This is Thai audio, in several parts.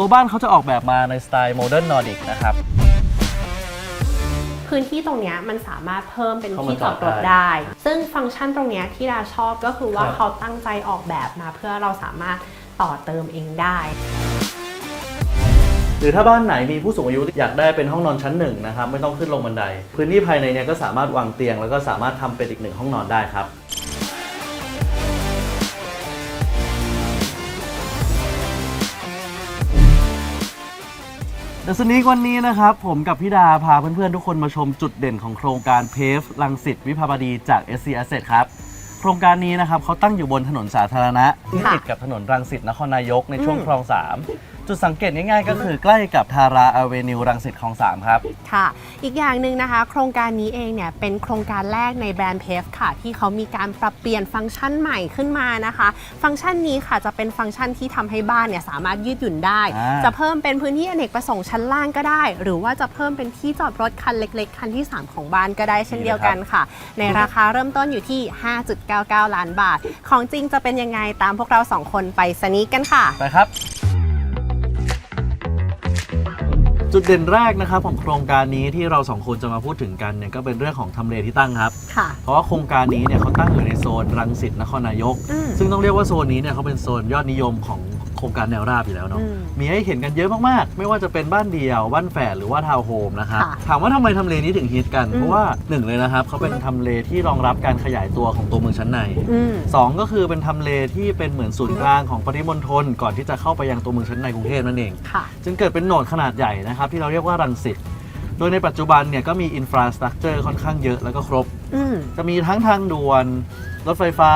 ตัวบ้านเขาจะออกแบบมาในสไตล์โมเดิร์นนอร์ดิกนะครับ พื้นที่ตรงเนี้ยมันสามารถเพิ่มเป็นเข้ามาที่จอดรถจอดได้ได้ ซึ่งฟังก์ชันตรงเนี้ยที่ดาชอบก็คือว่าครับ เขาตั้งใจออกแบบมาเพื่อเราสามารถต่อเติมเองได้ หรือถ้าบ้านไหนมีผู้สูงอายุอยากได้เป็นห้องนอนชั้นหนึ่งนะครับไม่ต้องขึ้นลงบันได พื้นที่ภายในเนี่ยก็สามารถวางเตียง แล้วก็สามารถทำเป็นอีกหนึ่งห้องนอนได้ครับ เดอะสนีกวันนี้นะครับ ผมกับพี่ดาพาเพื่อนๆ ทุกคนมาชมจุดเด่นของโครงการเพฟลังสิตวิภาวดีจาก SC Asset ครับ โครงการนี้นะครับเขาตั้งอยู่บนถนนสาธารณะที่ค่ะติดกับถนนรังสิตนครนายกในช่วงอืมคลอง3 จุดสังเกตง่ายๆ ก็คือใกล้กับทาราอเวนิวรังสิตคลอง3ครับ ค่ะ อีกอย่างหนึ่งนะคะ โครงการนี้เองเนี่ยเป็นโครงการแรกในแบรนด์เพฟค่ะ ที่เขามีการปรับเปลี่ยนฟังก์ชันใหม่ขึ้นมานะคะ ฟังก์ชันนี้ค่ะจะเป็นฟังก์ชันที่ทำให้บ้านเนี่ยสามารถยืดหยุ่นได้ อ่า จะเพิ่มเป็นพื้นที่อเนกประสงค์ชั้นล่างก็ได้ หรือว่าจะเพิ่มเป็นที่จอดรถคันเล็ก ๆ คันที่ 3 ของบ้านก็ได้เช่นเดียวกันค่ะ ในราคาเริ่มต้นอยู่ที่ 5.99 ล้านบาท ของจริงจะเป็นยังไงตามพวกเราสองคนไปสนีกกันค่ะ ไปครับ จุดเด่นแรกนะครับของโครงการนี้ที่เราสองคนจะมาพูดถึงกันเนี่ยก็เป็นเรื่องของทำเลที่ตั้งครับ ค่ะ เพราะว่าโครงการนี้เนี่ยเขาตั้งอยู่ในโซนรังสิตนครนายก อืม ซึ่งต้องเรียกว่าโซนนี้เนี่ยเขาเป็นโซนยอดนิยมของ โครงการแนวราบอยู่แล้วเนาะ อืมมีให้เห็นกันเยอะมากๆ ไม่ว่าจะเป็นบ้านเดี่ยว บ้านแฝดหรือว่าทาวน์โฮมนะครับ ค่ะถามว่าทำไมทำเลนี้ถึงฮิตกัน อืม เพราะว่าหนึ่งเลยนะครับเขาเป็นทำเลที่รองรับการขยายตัวของตัวเมืองชั้นในอืม สองก็คือเป็นทำเลที่เป็นเหมือนศูนย์กลางของปริมณฑลก่อนที่จะเข้าไปยังตัวเมืองชั้นในกรุงเทพนั่นเอง ค่ะ จึงเกิดเป็นโหนดขนาดใหญ่นะครับ ที่เราเรียกว่ารังสิต โดยในปัจจุบันเนี่ยก็มีอินฟราสตรักเจอร์ค่อนข้างเยอะแล้วก็ครบ อืม จะมีทั้งทางด่วน รถไฟฟ้า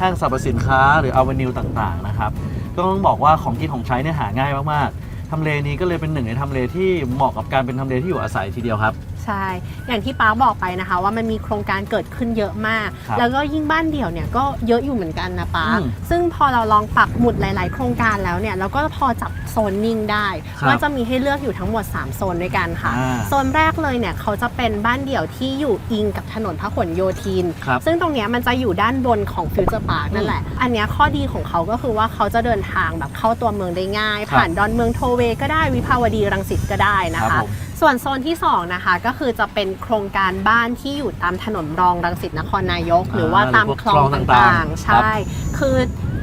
ห้างสรรพสินค้า หรืออเวนิวต่าง ๆ นะครับก็ ต้องบอกว่าของกินของใช้เนี่ยหาง่ายมากๆทำเลนี้ก็เลยเป็นหนึ่งในทำเลที่เหมาะกับการเป็นทำเลที่อยู่อาศัยทีเดียวครับ ใช่ อย่างที่ป้าบอกไปนะคะ ว่ามันมีโครงการเกิดขึ้นเยอะมาก ครับแล้วก็ยิ่งบ้านเดี่ยวเนี่ยก็เยอะอยู่เหมือนกันนะป้าอืมซึ่งพอเราลองปักหมุดหลาย ๆ โครงการแล้วเนี่ยเราก็พอจับโซนนิ่งได้ ครับว่าจะมีให้เลือกอยู่ทั้งหมด 3 โซนด้วยกันค่ะ อ่าโซนแรกเลยเนี่ยเขาจะเป็นบ้านเดี่ยวที่อยู่อิงกับถนนพหลโยธิน ครับซึ่งตรงเนี้ยมันจะอยู่ด้านบนของฟิวเจอร์พาร์คนั่นแหละ อันเนี้ยข้อดีของเขาก็คือว่าเขาจะเดินทางแบบเข้าตัวเมืองได้ง่าย ครับผ่านดอนเมืองโทเวก็ได้วิภาวดีรังสิตก็ได้นะครัคะ บผม ส่วนโซนที่2นะคะก็คือจะเป็นโครงการบ้านที่อยู่ตามถนนรองรังสิตนครนายก หรือว่าตามหรือพวกคลองคลองต่างๆต่างๆครับใช่ คือ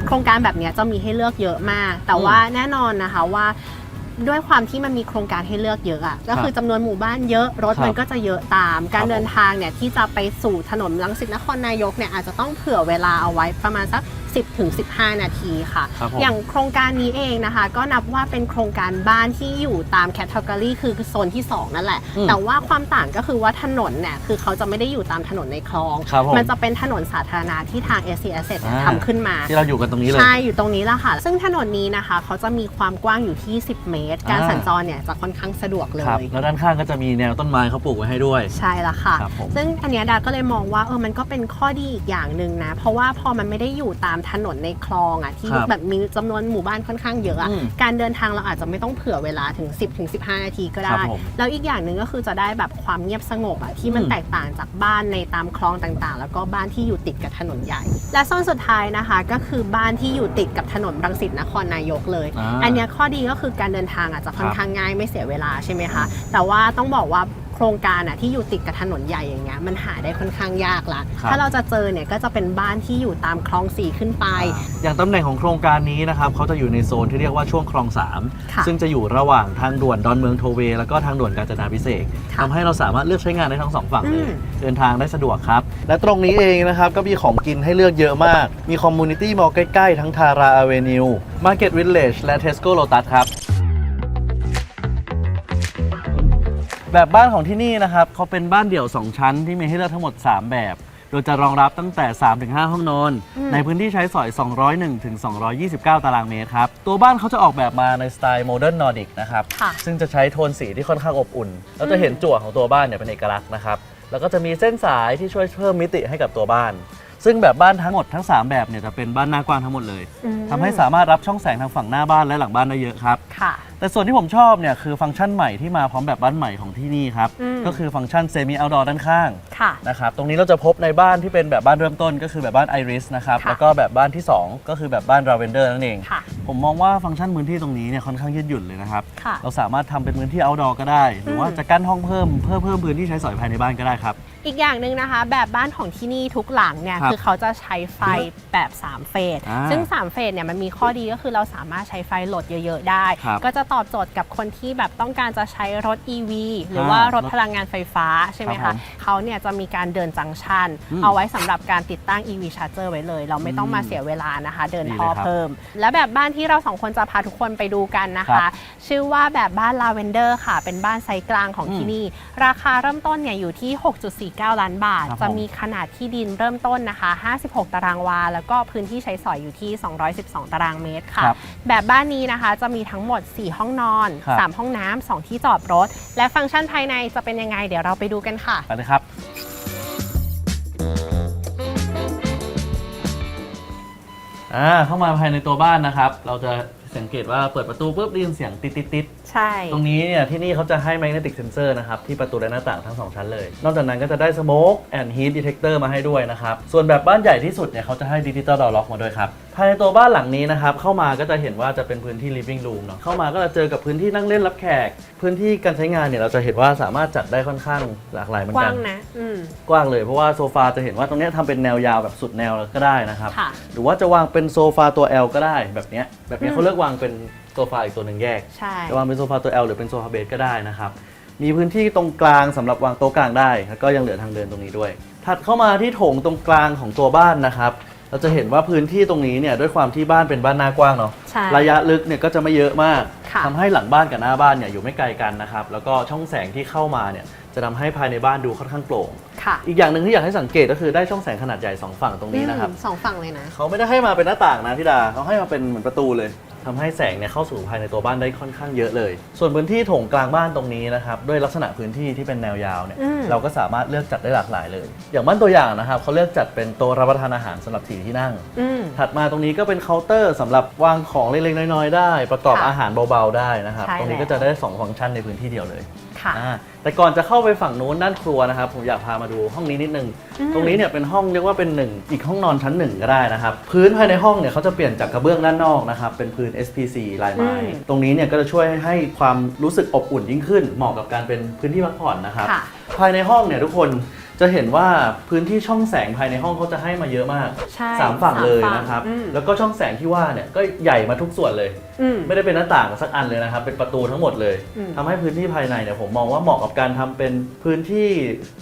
โครงการแบบเนี้ยจะมีให้เลือกเยอะมาก แต่อืมว่าแน่นอนนะคะว่าด้วยความที่มันมีโครงการให้เลือกเยอะอะก็คือจำนวนหมู่บ้านเยอะรถครับมันก็จะเยอะตาม การครับเดินทางเนี่ยที่จะไปสู่ถนนรังสิตนครนายกเนี่ยอาจจะต้องเผื่อเวลาเอาไว้ประมาณสัก 10ถึง15 นาทีค่ะ ครับผมอย่างโครงการนี้เองนะคะ ก็นับว่าเป็นโครงการบ้านที่อยู่ตามแคตตากรีคือโซนที่ 2 นั่นแหละ อืมแต่ว่าความต่างก็คือว่าถนนเนี่ยคือเขาจะไม่ได้อยู่ตามถนนในคลอง ครับผม มันจะเป็นถนนสาธารณะที่ทาง s c s อ่าทำขึ้นมา ที่เราอยู่กันตรงนี้เลย ใช่อยู่ตรงนี้แหละค่ะ ซึ่งถนนนี้นะคะ เขาจะมีความกว้างอยู่ที่ 10 เมตร การอ่า สัญจรเนี่ยจะค่อนข้างสะดวกเลครับย แล้วด้านข้างก็จะมีแนวต้นไม้เขาปลูกไว้ให้ด้วย ใช่ละค่ะ ครับผมซึ่งอันเนี้ยดาก็เลยมองว่าเออมันก็เป็นข้อดีอีกอย่างหนึ่งนะ เพราะว่าพอมันไม่ได้อยู่ตามถนนในคลองอะที่ครับแบบมีจำนวนหมู่บ้านค่อนข้างเยอะอะอืมการเดินทางเราอาจจะไม่ต้องเผื่อเวลาถึง 10ถึง15 นาทีก็คได้รับผมแล้วอีกอย่างหนึ่งก็คือจะได้แบบความเงียบสงบอะที่มันอืม แตกต่างจากบ้านในตามคลองต่างๆ แล้วก็บ้านที่อยู่ติดกับถนนใหญ่ และโซนสุดท้ายนะคะก็คือบ้านที่อยู่ติดกับถนนรังสิตนครนายกเลยอ่าอันเนี้ยข้อดีก็คือการเดินทางอาจจะค่อนครับข้างง่ายไม่เสียเวลาใช่ไหมคะ แต่ว่าต้องบอกว่า โครงการอะที่อยู่ติดกับถนนใหญ่อย่างเงี้ยมันหาได้ค่อนข้างยากละครับ ถ้าเราจะเจอเนี่ยก็จะเป็นบ้านที่อยู่ตามคลองสี่ขึ้นไป อย่างตำแหน่งของโครงการนี้นะครับเขาจะอยู่ในโซนที่เรียกว่าช่วงคลองค่ะ3ซึ่งจะอยู่ระหว่างทางด่วนดอนเมืองโทเวแล้วก็ทางด่วนกาญจนาพิเศษกค่ะทำให้เราสามารถเลือกใช้งานได้ทั้งสองฝั่งเลอืยม เดินทางได้สะดวกครับ และตรงนี้เองนะครับก็มีของกินให้เลือกเยอะมาก มีคอมมูนิตี้มอลใกล้ ๆ ทั้งทาราอเวนิวมาร์เก็ตวิลเลจและเทสโก้โลตัสครับ แบบบ้านของที่นี่นะครับเขาเป็นบ้านเดี่ยว 2 ชั้นที่มีให้เลือกทั้งหมด 3 แบบ โดยจะรองรับตั้งแต่ 3-5 ห้องนอนอืมในพื้นที่ใช้สอย 201ถึง229 ตารางเมตรครับ ตัวบ้านเขาจะออกแบบมาในสไตล์โมเดิร์นนอร์ดิกนะครับ ค่ะซึ่งจะใช้โทนสีที่ค่อนข้างอบอุ่นเราจะเห็นจั่วของตัวบ้านเนี่ยเป็นเอกลักษณ์นะครับ แล้วก็จะมีเส้นสายที่ช่วยเพิ่มมิติให้กับตัวบ้าน ซึ่งแบบบ้านทั้งหมดทั้ง 3 แบบเนี่ยจะเป็นบ้านหน้ากว้างทั้งหมดเลยอืม ทำให้สามารถรับช่องแสงทางฝั่งหน้าบ้านและหลังบ้านได้เยอะครับ ค่ะ แต่ส่วนที่ผมชอบเนี่ยคือฟังก์ชันใหม่ที่มาพร้อมแบบบ้านใหม่ของที่นี่ครับ อืม ก็คือฟังก์ชันเซมิเอาดอร์ด้านข้างค่ะ นะครับตรงนี้เราจะพบในบ้านที่เป็นแบบบ้านเริ่มต้น ก็คือแบบบ้านไอริสนะครับค่ะแล้วก็แบบบ้านที่2ก็คือแบบบ้านราเวนเดอร์นั่นเอง ค่ะผมมองว่าฟังก์ชันพื้นที่ตรงนี้เนี่ยค่อนข้างยืดหยุ่นเลยนะครับ ค่ะ เราสามารถทำเป็นพื้นที่ outdoor ก็ได้ หรือว่าอืมจะกั้นห้องเพิ่มเพื่อเพิ่มพื้นที่ใช้สอยภายในบ้านก็ได้ครับ อีกอย่างหนึ่งนะคะ แบบบ้านของที่นี่ทุกหลังเนี่ยครับคือเขาจะใช้ไฟแบบ 3 เฟส อ่าซึ่ง 3 เฟสเนี่ยมันมีข้อดีก็คือเราสามารถใช้ไฟโหลดเยอะๆ ได้ ครับก็จะตอบโจทย์กับคนที่แบบต้องการจะใช้รถ EV หรือว่ารถพลังงานไฟฟ้าใช่ไหมครัคะบผมเขาเนี่ยจะมีการเดินจังชัน อืมเอาไว้สำหรับการติดตั้ง EV charger ไว้เลย เราไม่ต้องมาเสียเวลานะคะ เดินดีท่อเลยครับ เพิ่ม และแบบบ้านที่เราสองคนจะพาทุกคนไปดูกันนะครัคะบชื่อว่าแบบบ้านลาเวนเดอร์ค่ะ เป็นบ้านไซส์กลางของอืมที่นี่ ราคาเริ่มต้นเนี่ยอยู่ที่6.49ล้านบาท ครับจะผม มีขนาดที่ดินเริ่มต้นนะคะ 56 ตารางวา แล้วก็พื้นที่ใช้สอยอยู่ที่ 212 ตารางเมตรค่ะครับ แบบบ้านนี้นะคะจะมีทั้งหมด 4 ห้องนอน ครับ 3 ห้องน้ำ2ที่จอดรถ และฟังก์ชันภายในจะเป็นยังไง เดี๋ยวเราไปดูกันค่ะ ไปเลยครับ อ่าเข้ามาภายในตัวบ้านนะครับ เราจะสังเกตว่าเปิดประตูปุ๊บได้ยินเสียงติดติดติดใช่ ตรงนี้เนี่ยที่นี่เขาจะให้ magnetic sensor นะครับ ที่ประตูและหน้าต่างทั้งสองชั้นเลย นอกจากนั้นก็จะได้ smoke and heat detector มาให้ด้วยนะครับ ส่วนแบบบ้านใหญ่ที่สุดเนี่ยเขาจะให้ digital door lock มาด้วยครับ ภายในตัวบ้านหลังนี้นะครับ เข้ามาก็จะเห็นว่าจะเป็นพื้นที่ living room เนาะเข้ามาก็จะเจอกับพื้นที่นั่งเล่นรับแขก พื้นที่การใช้งานเนี่ยเราจะเห็นว่าสามารถจัดได้ค่อนข้างหลากหลายเหมือนกกัว้าน งนะ อืม กว้างเลยเพราะว่าโซฟาจะเห็นว่าตรงเนี้ยทำเป็นแนวยาวแบบสุดแนวก็ได้นะครับ ค่ะหรือว่าจะวางเป็นโซฟาตัว L ก็ได้แบบเนี้ยแบบเนี้ยอืม เขาเลือกวางเป็น โซฟาอีกตัวหนึ่งแยก ใช่ จะวางเป็นโซฟาตัว L หรือเป็นโซฟาเบสก็ได้นะครับ มีพื้นที่ตรงกลางสำหรับวางโต๊ะกลางได้ แล้วก็ยังเหลือทางเดินตรงนี้ด้วย ถัดเข้ามาที่โถงตรงกลางของตัวบ้านนะครับ เราจะเห็นว่าพื้นที่ตรงนี้เนี่ยด้วยความที่บ้านเป็นบ้านหน้ากว้างเนาะใช่ระยะลึกเนี่ยก็จะไม่เยอะมากค่ะทำให้หลังบ้านกับหน้าบ้านเนี่ยอยู่ไม่ไกลกันนะครับ แล้วก็ช่องแสงที่เข้ามาเนี่ยจะทำให้ภายในบ้านดูค่อนข้างโปร่ง ค่ะอีกอย่างหนึ่งที่อยากให้สังเกตก็คือได้ช่องแสงขนาดใหญ่สองฝั่งตรงนี้นะครับ อืมสองฝั่งเลยนะ เขาไม่ได้ให้มาเป็นหน้าต่างนะพี่ดาเขาให้มาเป็นเหมือนประตูเลยทำให้แสงเนี่ยเข้าสู่ภายในตัวบ้านได้ค่อนข้างเยอะเลย ส่วนพื้นที่โถงกลางบ้านตรงนี้นะครับด้วยลักษณะพื้นที่ที่เป็นแนวยาวเนี่ยอืม เราก็สามารถเลือกจัดได้หลากหลายเลย อย่างบ้านตัวอย่างนะครับเขาเลือกจัดเป็นโต๊ะรับประทานอาหารสำหรับสี่ที่นั่ง อืม ถัดมาตรงนี้ก็เป็นเคาน์เตอร์สำหรับวางของเล็กๆน้อยๆได้ ประกอบค่ะอาหารเบาๆได้นะครับใช่ตรงนี้แล้วก็จะได้สองฟังก์ชันในพื้นที่เดียวเลยค่ะ อ่าแต่ก่อนจะเข้าไปฝั่งนู้นด้านครัวนะครับ ผมอยากพามาดูห้องนี้นิดนึง อืม ตรงนี้เนี่ยเป็นห้องเรียกว่าเป็นหนึ่งอีกห้องนอนชั้นหนึ่งก็ได้นะครับ พื้นภายในห้องเนี่ยเขาจะเปลี่ยนจากกระเบื้องด้านนอกนะครับ เป็นพื้น SPC ลายไม้ตรงนี้เนี่ยก็จะช่วยให้ความรู้สึกอบอุ่นยิ่งขึ้น เหมาะกับการเป็นพื้นที่พักผ่อนนะครับ ค่ะ ภายในห้องเนี่ยทุกคน จะเห็นว่าพื้นที่ช่องแสงภายในห้องเขาจะให้มาเยอะมากใช่สามฝั่งเลยสามฝั่งนะครับ อืม แล้วก็ช่องแสงที่ว่าเนี่ยก็ใหญ่มาทุกส่วนเลย อืม ไม่ได้เป็นหน้าต่างสักอันเลยนะครับ เป็นประตูทั้งหมดเลยอืม ทำให้พื้นที่ภายในเนี่ยผมมองว่าเหมาะกับการทำเป็นพื้นที่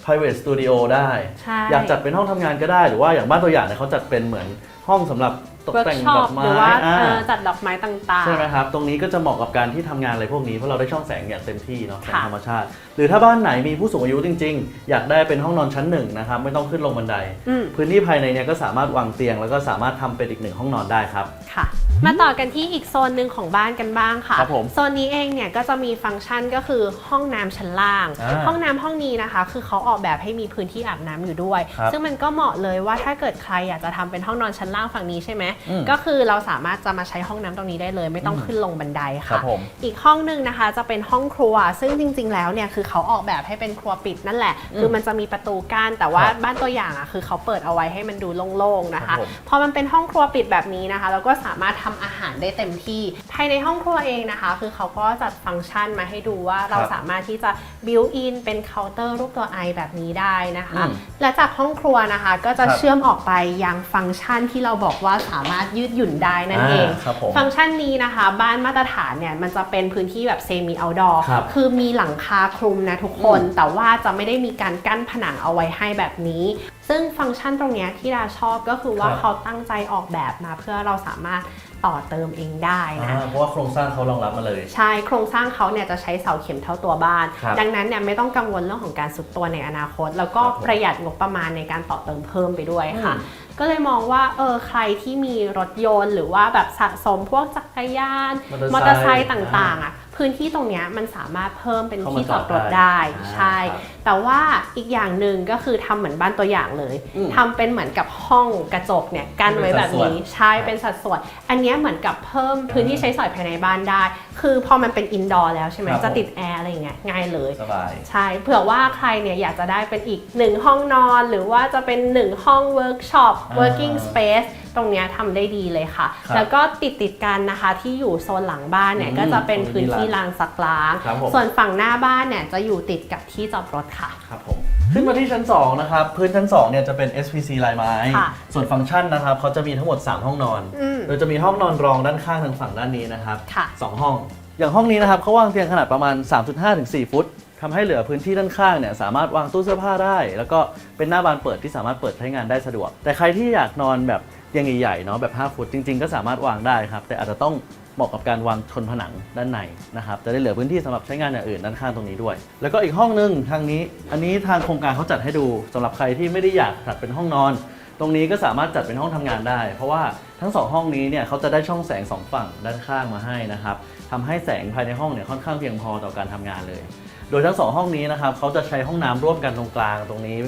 private studio ได้ ใช่ อยากจัดเป็นห้องทำงานก็ได้ หรือว่าอย่างบ้านตัวอย่างเนี่ยเขาจัดเป็นเหมือน ห้องสำหรับตกเวิร์กแต่งช็อดปอกไม้หรือว่าอ่าเออจัดดอกไม้ต่างๆใช่ไหมครับตรงนี้ก็จะเหมาะกับการที่ทำงานอะไรพวกนี้เพราะเราได้ช่องแสงอย่างเต็มที่เนาะแสงค่ะ ธรรมชาติ หรือถ้าบ้านไหนมีผู้สูงอายุจริง ๆ อยากได้เป็นห้องนอนชั้นหนึ่งนะครับไม่ต้องขึ้นลงบันไดอืมพื้นที่ภายในเนี่ยก็สามารถวางเตียง แล้วก็สามารถทำเป็นอีกหนึ่งห้องนอนได้ครับ ค่ะ มาต่อกันที่อีกโซนหนึ่งของบ้านกันบ้างค่ะ ครับผมโซนนี้เองเนี่ยก็จะมีฟังก์ชันก็คือห้องน้ำชั้นล่าง อ่าห้องน้ำห้องนี้นะคะ คือเขาออกแบบให้มีพื้นที่อาบน้ำอยู่ด้วย ครับซึ่งมันก็เหมาะเลยว่าถ้าเกิดใครอยากจะทำเป็นห้องนอนชั้นล่างฝั่งนี้ใช่ไหมอืมก็คือเราสามารถจะมาใช้ห้องน้ำตรงนี้ได้เลย ไม่ต้องอืมขึ้นลงบันไดครัค่ะบผม อีกห้องหนึ่งนะคะจะเป็นห้องครัว ซึ่งจริง ๆ แล้วเนี่ยคือเขาออกแบบให้เป็นครัวปิดนั่นแหละ คือมันจะมีประตูกั้นแต่ว่าครับบ้านตัวอย่างอะคือเขาเปิดเอาไว้ให้มันดูโล่งๆนะครัคะ บผมพอมันเป็นห้องครัวปิดแบบนี้นะคะ เราก็สามารถทำอาหารได้เต็มที่ ภายในห้องครัวเองนะคะ คือเขาก็จัดฟังก์ชันมาให้ดูว่าเราครับสามารถที่จะบิวอินเป็นเคาน์เตอร์รูปตัวไอแบบนี้ได้นะคะ อืมและจากห้องครัวนะคะก็จะครับเชื่อมออกไปยังฟังก์ชันที่เราบอกว่าสามารถยืดหยุ่นได้นั่นเอง อ่าครับผมฟังก์ชันนี้นะคะ บ้านมาตรฐานเนี่ยมันจะเป็นพื้นที่แบบเซมิเอาดอร์ครับ คือมีหลังคาคลุมนะทุกคนอืมแต่ว่าจะไม่ได้มีการกั้นผนังเอาไว้ให้แบบนี้ซึ่งฟังก์ชันตรงเนี้ยที่ดาชอบก็คือว่าครับเขาตั้งใจออกแบบมาเพื่อเราสามารถต่อเติมเองได้นะอ่าเพราะว่าโครงสร้างเขารองรับมาเลย ใช่โครงสร้างเขาเนี่ยจะใช้เสาเข็มเท่าตัวบ้านครับดังนั้นเนี่ยไม่ต้องกังวลเรื่องของการสุดตัวในอนาคต แล้วก็ครับผมประหยัดงบประมาณในการต่อเติมเพิ่มไปด้วยค่ะอืมก็เลยมองว่าเออใครที่มีรถยนต์หรือว่าแบบสะสมพวกจักรยาน มอเตอร์ไซค์มอเตอร์ไซค์ต่างๆอะ พื้นที่ตรงเนี้ยมันสามารถเพิ่มเป็นเข้ามาที่จอดรถจอดได้ได้อ่าใช่ครับแต่ว่าอีกอย่างหนึ่งก็คือทำเหมือนบ้านตัวอย่างเลยอืมทำเป็นเหมือนกับห้องกระจกเนี่ยกั้นไว้แบบนี้ใช่เป็นสัดส่วน อันเนี้ยเหมือนกับเพิ่มพื้นที่ใช้สอยภายในบ้านได้ คือพอมันเป็นอินดอร์แล้วใช่ไหมครับจะติดแอร์อะไรอย่างเงี้ยง่ายเลยสบายใช่เผื่อว่าใครเนี่ยอยากจะได้เป็นอีกหนึ่งห้องนอน หรือว่าจะเป็นหนึ่งห้องเวิร์กช็อปอ่า working space ตรงเนี้ยทำได้ดีเลยค่ะ ครับแล้วก็ติดติดๆกันนะคะที่อยู่โซนหลังบ้านเนี่ยอืมก็จะเป็นพื้นที่มีลานลานซักล้างครับผม ส่วนฝั่งหน้าบ้านเนี่ยจะอยู่ติดกับที่จอดรถค่ะ ครับผมขึ้นมาที่ชั้น 2 นะครับ พื้นชั้น 2 เนี่ยจะเป็น SPC ลายไม้ ค่ะส่วนฟังก์ชันนะครับเขาจะมีทั้งหมด 3 ห้องนอน อืมโดยจะมีห้องนอนรองด้านข้างทางฝั่งด้านนี้นะครับค่ะ สองห้อง อย่างห้องนี้นะครับเขาวางเตียงขนาดประมาณ 3.5ถึง4ฟุตทำให้เหลือพื้นที่ด้านข้างเนี่ยสามารถวางตู้เสื้อผ้าได้ แล้วก็เป็นหน้าบานเปิดที่สามารถเปิดใช้งานได้สะดวก แต่ใครที่อยากนอนแบบ เตียงใหญ่ๆเนาะแบบ 5 ฟุตจริง ๆ ก็สามารถวางได้ครับ แต่อาจจะต้องเหมาะกับการวางชนผนังด้านในนะครับจะได้เหลือพื้นที่สำหรับใช้งานอย่างอื่นด้านข้างตรงนี้ด้วย แล้วก็อีกห้องหนึงทางนี้ อันนี้ทางโครงการเขาจัดให้ดูสำหรับใครที่ไม่ได้อยากจัดเป็นห้องนอน ตรงนี้ก็สามารถจัดเป็นห้องทำงานได้ เพราะว่าทั้งสองห้องนี้เนี่ยเขาจะได้ช่องแสงสองฝั่งด้านข้างมาให้นะครับทำให้แสงภายในห้องเนี่ยค่อนข้างเพียงพอต่อการทำงานเลย โดยทั้งสองห้องนี้นะครับเขาจะใช้ห้องน้ำร่วมกันตรงกลางตรงนี้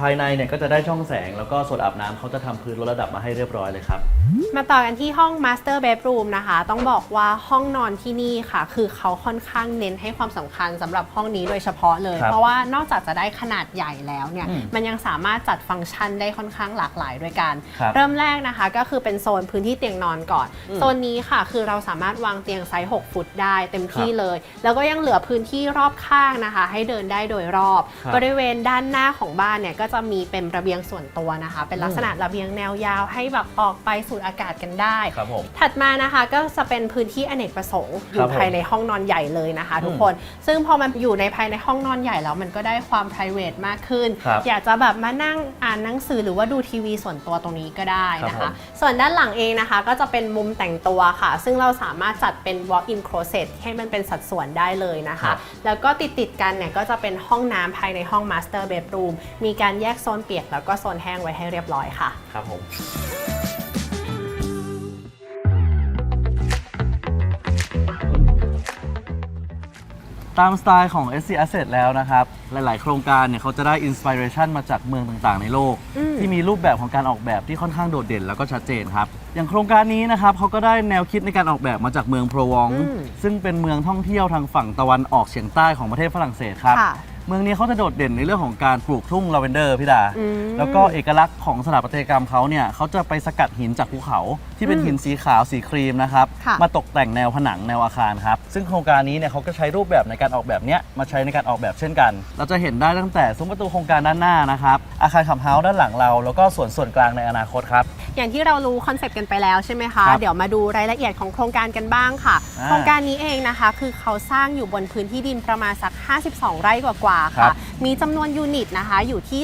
ภายในเนี่ยก็จะได้ช่องแสงแล้วก็ส่วนอาบน้ำเขาจะทำพื้นลดระดับมาให้เรียบร้อยเลยครับ มาต่อกันที่ห้อง Master Bedroom นะคะ ต้องบอกว่าห้องนอนที่นี่ค่ะ คือเขาค่อนข้างเน้นให้ความสำคัญสำหรับห้องนี้โดยเฉพาะเลย ครับเพราะว่านอกจากจะได้ขนาดใหญ่แล้วเนี่ย อืมมันยังสามารถจัดฟังก์ชันได้ค่อนข้างหลากหลายด้วยกัน ครับเริ่มแรกนะคะก็คือเป็นโซนพื้นที่เตียงนอนก่อน อืม โซนนี้ค่ะ คือเราสามารถวางเตียงไซส์ 6 ฟุตได้เต็มที่ครับเลย แล้วก็ยังเหลือพื้นที่รอบข้างนะคะ ให้เดินได้โดยรอบ ครับ บริเวณด้านหน้าของบ้านเนี่ยก็จะมีเป็นระเบียงส่วนตัวนะคะ เป็นลักษณะระเบียงแนวยาวให้แบบออกไปสูดอากาศกันได้ ครับผม ถัดมานะคะก็จะเป็นพื้นที่อเนกประสงค์อครัยู่บผมภายในห้องนอนใหญ่เลยนะคะ ทุกอืมคน ซึ่งพอมันอยู่ในภายในห้องนอนใหญ่แล้วมันก็ได้ความ p r i v a t มากขึ้น ครับอยากจะแบบมานั่งอ่านหนังสือหรือว่าดูทีวีส่วนตัวตรงนี้ก็ได้นะครัคะ บผม ส่วนด้านหลังเองนะคะ ก็จะเป็นมุมแต่งตัวค่ะ ซึ่งเราสามารถจัดเป็น walk-in closet ให้มันเป็นสัดส่วนได้เลยนะครัคะ บ แล้วก็ติดติดๆกันเนี่ยก็จะเป็นห้องน้ำภายในห้อง master bedroom มีการแยกโซนเปียกแล้วก็โซนแห้งไว้ให้เรียบร้อยค่ะ ครับผม ตามสไตล์ของ SC Asset แล้วนะครับ หลาย ๆ โครงการเนี่ยเขาจะได้อินสปิเรชันมาจากเมืองต่างๆ ในโลก อืม ที่มีรูปแบบของการออกแบบที่ค่อนข้างโดดเด่นแล้วก็ชัดเจนครับ อย่างโครงการนี้นะครับเขาก็ได้แนวคิดในการออกแบบมาจากเมืองโปรวอง อืม ซึ่งเป็นเมืองท่องเที่ยวทางฝั่งตะวันออกเฉียงใต้ของประเทศฝรั่งเศสครับ ค่ะ เมืองนี้เขาจะโดดเด่นในเรื่องของการปลูกทุ่งลาเวนเดอร์พี่ดา อืม แล้วก็เอกลักษณ์ของสถาปัตยกรรมเขาเนี่ยเขาจะไปสกัดหินจากภูเขาที่เป็นอืมหินสีขาวสีครีมนะครับค่ะ มาตกแต่งแนวผนังแนวอาคารครับซึ่งโครงการนี้เนี่ยเขาก็ใช้รูปแบบในการออกแบบเนี้ยมาใช้ในการออกแบบเช่นกัน เราจะเห็นได้ตั้งแต่ซุ้มประตูโครงการด้านหน้านะครับอาคารขับเฮาส์ด้านหลังเรา แล้วก็ส่วนส่วนกลางในอนาคตครับ อย่างที่เรารู้คอนเซปต์กันไปแล้วใช่ไหมคะ ครับเดี๋ยวมาดูรายละเอียดของโครงการกันบ้างค่ะ อ่า โครงการนี้เองนะคะ คือเขาสร้างอยู่บนพื้นที่ดินประมาณสัก 52 ไร่กว่าๆครัค่ะ บ มีจำนวนยูนิตนะคะอยู่ที่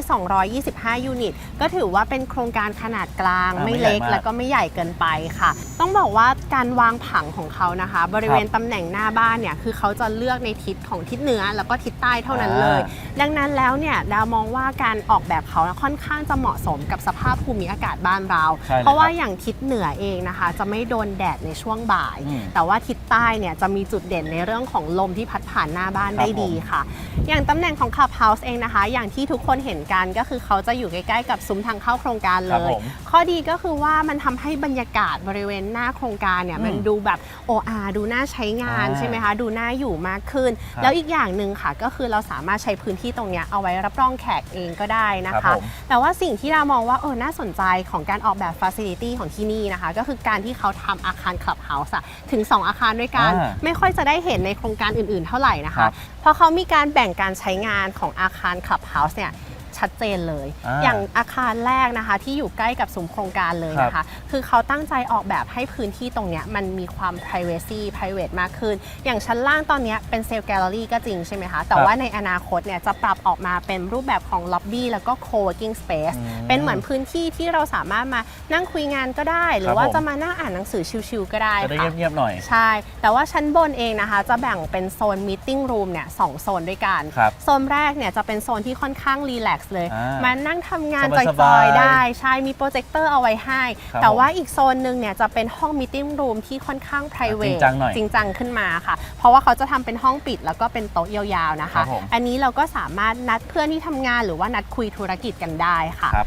225 ยูนิต ก็ถือว่าเป็นโครงการขนาดกลางอ่าไม่ไม่ใหญ่เล็กมากแล้วก็ไม่ใหญ่เกินไปค่ะ ต้องบอกว่าการวางผังของเขานะคะ บริเวณครับตำแหน่งหน้าบ้านเนี่ยคือเขาจะเลือกในทิศของทิศเหนือแล้วก็ทิศใต้เท่านั้นเลย อ่าดังนั้นแล้วเนี่ยดาวมองว่าการออกแบบเขาค่อนข้างจะเหมาะสมกับสภาพภูมิอากาศบ้านเรา ใช่เลยเพราะว่าครับอย่างทิศเหนือเองนะคะ จะไม่โดนแดดในช่วงบ่าย อืมแต่ว่าทิศใต้เนี่ยจะมีจุดเด่นในเรื่องของลมที่พัดผ่านหน้าบ้านครับได้ดีค่ะ อย่างตำแหน่งของ Clubhouse เองนะคะ อย่างที่ทุกคนเห็นกันก็คือเขาจะอยู่ใกล้ๆกับซุ้มทางเข้าโครงการคเลรับย ผมข้อดีก็คือว่ามันทำให้บรรยากาศบริเวณหน้าโครงการเนี่ยอืมมันดูแบบโออาดูน่าใช้งานอ่าใช่ไหมคะ ดูน่าอยู่มากขึ้น ครับแล้วอีกอย่างหนึ่งค่ะ ก็คือเราสามารถใช้พื้นที่ตรงเนี้ยเอาไว้รับรองแขกเองก็ได้นะครัคะ บผม แต่ว่าสิ่งที่เรามองว่าเออน่าสนใจของการออกแบบ Facility ของที่นี่นะคะ ก็คือการที่เขาทำอาคาร Clubhouse อะถึง 2 อาคารด้วยกัน อ่าไม่ค่อยจะได้เห็นในโครงการอื่นๆ เท่าไหร่นะครัคะ บเพราะเขามีการแบ่งการใช้งานของอาคารคลับเฮาส์เนี่ย ชัดเจนเลย อ่าอย่างอาคารแรกนะคะที่อยู่ใกล้กับซุ้มโครงการเลยนะคะคือเขาตั้งใจออกแบบให้พื้นที่ตรงเนี้ยมันมีความ privacy private มากขึ้น อย่างชั้นล่างตอนเนี้ยเป็นเซลล์แกลเลอรี่ก็จริงใช่ไหมคะ แต่ครับว่าในอนาคตเนี่ยจะปรับออกมาเป็นรูปแบบของล็อบบี้แล้วก็ co-working space อืมเป็นเหมือนพื้นที่ที่เราสามารถมานั่งคุยงานก็ได้ หรือว่าผม จะมานั่งอ่านหนังสือชิวๆก็ได้จะได้ค่ะ เงียบๆหน่อย ใช่ แต่ว่าชั้นบนเองนะคะ จะแบ่งเป็นโซน meeting room เนี่ยสองโซนด้วยกัน ครับโซนแรกเนี่ยจะเป็นโซนที่ค่อนข้างรีแลกซ์เลย อ่ามมานั่งทำงานจสบาอยยๆๆได้ ใช่ มีโปรเจคเตอร์เอาไว้ให้ ครับแต่ว่าอีกโซนหนึ่งเนี่ยจะเป็นห้อง meeting room ที่ค่อนข้าง private จริงจังหน่อยจริงจังขึ้นมาค่ะ เพราะว่าเขาจะทำเป็นห้องปิดแล้วก็เป็นโต๊ะยาวๆนะครัคะ บผม อันนี้เราก็สามารถนัดเพื่อนที่ทำงานหรือว่านัดคุยธุรกิจกันได้ค่ะ ครับ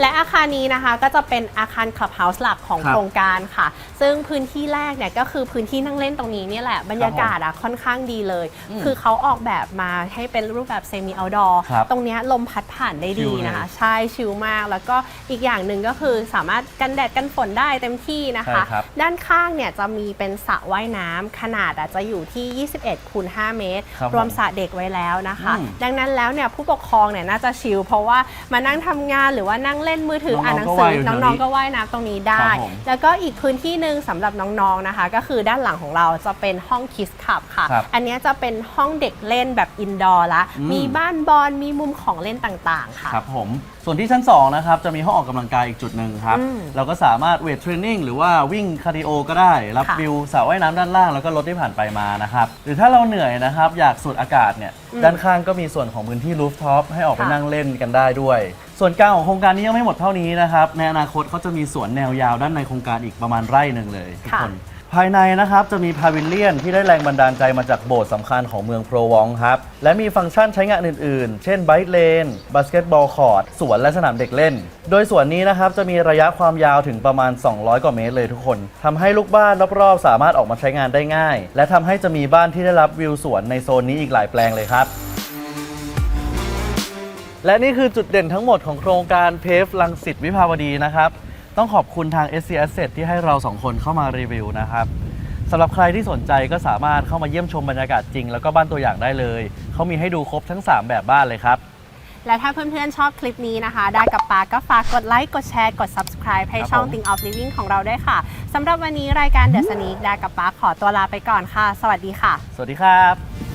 และอาคารนี้นะคะก็จะเป็นอาคาร Clubhouse หลักของครับโครงการค่ะ ซึ่งพื้นที่แรกเนี่ยก็คือพื้นที่นั่งเล่นตรงนี้เนี่ยแหละบรรยากาศอะค่อนข้างดีเลยอืมคือเขาออกแบบมาให้เป็นรูปแบบเซมิเอาดอร์ครับตรงเนี้ยลมพัดผ่านได้ชิดีลเลยนะคะ ใช่ชิลมาก แล้วก็อีกอย่างหนึ่งก็คือสามารถกันแดดกันฝนได้เต็มที่นะคะใช่ครับด้านข้างเนี่ยจะมีเป็นสระว่ายน้ำขนาดอาจจะอยู่ที่ 21คูณ5เมตรครับรวมผมสระเด็กไว้แล้วนะคะอืมดังนั้นแล้วเนี่ยผู้ปกครองเนี่ยน่าจะชิลเพราะว่ามานั่งทำงานหรือว่านั่งเล่นมือถืออ่านหนังสือน้น้องๆก็ว่ายอยู่แถวนี้องๆก็ว่ายน้ำตรงนี้ได้ครับผมแล้วก็อีกพื้นที่หนึ่งสำหรับน้องๆนะคะ ก็คือด้านหลังของเราจะเป็นห้องคิสคับค่ะครับอันเนี้ยจะเป็นห้องเด็กเล่นแบบอินดอร์ละอืมมีบ้านบอลมีมุมของเล่นต่างๆ ค่ะ ครับผม ส่วนที่ชั้น 2 นะครับ จะมีห้องออกกำลังกายอีกจุดหนึ่งครับ อืมเราก็สามารถเวทเทรนนิ่งหรือว่าวิ่งคาร์ดิโอก็ได้ รับค่ะวิวสระว่ายน้ำด้านล่างแล้วก็รถที่ผ่านไปมานะครับ หรือถ้าเราเหนื่อยนะครับ อยากสูดอากาศเนี่ยอืมด้านข้างก็มีส่วนของพื้นที่รูฟท็อปให้ออกไปค่ะ นั่งเล่นกันได้ด้วย ส่วนกลางของโครงการนี้ยังไม่หมดเท่านี้นะครับ ในอนาคตเขาจะมีสวนแนวยาวด้านในโครงการอีกประมาณไร่หนึ่งเลยทุกคน ภายในนะครับจะมีพาวิลเลียนที่ได้แรงบันดาลใจมาจากโบสถ์สำคัญของเมืองโพรวองครับ และมีฟังก์ชันใช้งานอื่นๆ เช่นไบค์เลนบาสเกตบอลคอร์ตสวนและสนามเด็กเล่น โดยสวนนี้นะครับจะมีระยะความยาวถึงประมาณ 200 กว่าเมตรเลยทุกคนทำให้ลูกบ้านรอบๆ สามารถออกมาใช้งานได้ง่าย และทำให้จะมีบ้านที่ได้รับวิวสวนในโซนนี้อีกหลายแปลงเลยครับและนี่คือจุดเด่นทั้งหมดของโครงการเพฟลังสิตวิภาวดีนะครับ ต้องขอบคุณทาง SC Asset ที่ให้เราสองคนเข้ามารีวิวนะครับสำหรับใครที่สนใจก็สามารถเข้ามาเยี่ยมชมบรรยากาศจริง แล้วก็บ้านตัวอย่างได้เลย เขามีให้ดูครบทั้ง 3 แบบบ้านเลยครับ และถ้าเพื่อนๆชอบคลิปนี้นะคะ ได้กับปาก็ฝากกดไลค์กดแชร์กด subscribe ให้ครับช่องผม Think of Living ของเราด้วยค่ะสำหรับวันนี้รายการ The Sneak ได้กับปาขอตัวลาไปก่อนค่ะ สวัสดีค่ะ สวัสดีครับ